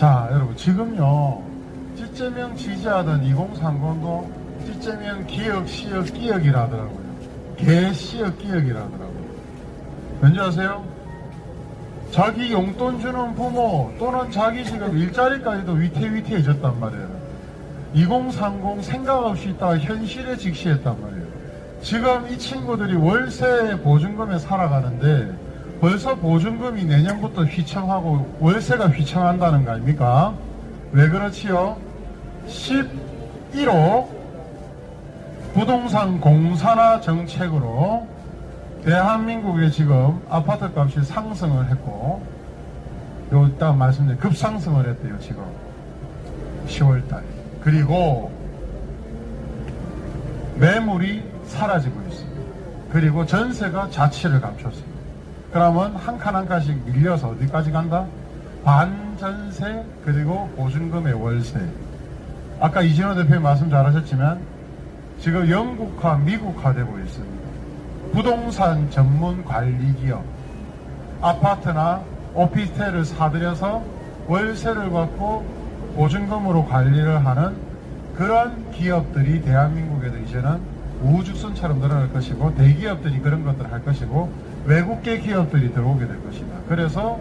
자, 여러분, 지금요, 찌째명 지지하던 2030도 찌째명 기억, 시역, 기억이라 하더라고요. 개, 시역, 기억이라 하더라고요. 왠지 아세요? 자기 용돈 주는 부모 또는 자기 지금 일자리까지도 위태위태해졌단 말이에요. 2030 생각 없이 있다가 현실에 직시했단 말이에요. 지금 이 친구들이 월세 보증금에 살아가는데 벌써 보증금이 내년부터 휘청하고 월세가 휘청한다는 거 아닙니까? 왜 그렇지요? 11호 부동산 공산화 정책으로 대한민국의 지금 아파트 값이 상승을 했고 요 이따 말씀드린 급상승을 했대요 지금 10월달에 그리고 매물이 사라지고 있습니다 그리고 전세가 자취를 감췄습니다 그러면 한 칸 한 칸씩 밀려서 어디까지 간다? 반전세 그리고 보증금의 월세 아까 이진호 대표님 말씀 잘하셨지만 지금 영국화 미국화 되고 있습니다 부동산 전문 관리 기업 아파트나 오피스텔을 사들여서 월세를 받고 보증금으로 관리를 하는 그런 기업들이 대한민국에도 이제는 우후죽순처럼 늘어날 것이고 대기업들이 그런 것들을 할 것이고 외국계 기업들이 들어오게 될 것이다. 그래서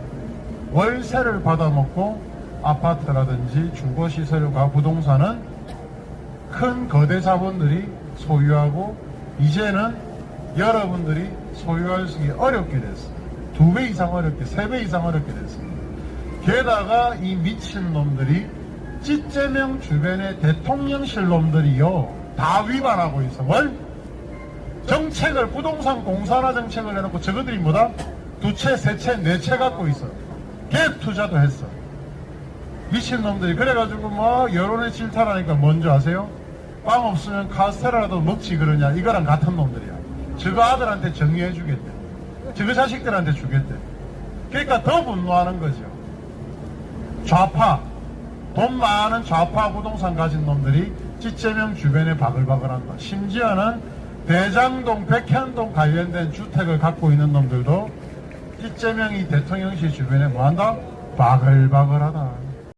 월세를 받아먹고 아파트라든지 주거시설과 부동산은 큰 거대 자본들이 소유하고 이제는 여러분들이 소유할 수 있기 어렵게 됐습니다. 두 배 이상 어렵게, 세 배 이상 어렵게 됐습니다. 게다가 이 미친놈들이 찌째명 주변의 대통령실 놈들이요 다 위반하고 있어. 뭘? 정책을 부동산 공사나 정책을 내놓고 저거들이 뭐다? 두 채, 세 채, 네 채 갖고 있어. 갭 투자도 했어. 미친놈들이 그래가지고 뭐 여론의 질타라니까 뭔지 아세요? 빵 없으면 카스테라라도 먹지 그러냐 이거랑 같은 놈들이야 저거 아들한테 정리해 주겠대 저거 자식들한테 주겠대 그러니까 더 분노하는 거죠 좌파 돈 많은 좌파 부동산 가진 놈들이 찌째명 주변에 바글바글한다 심지어는 대장동 백현동 관련된 주택을 갖고 있는 놈들도 찌째명이 대통령실 주변에 뭐한다? 바글바글하다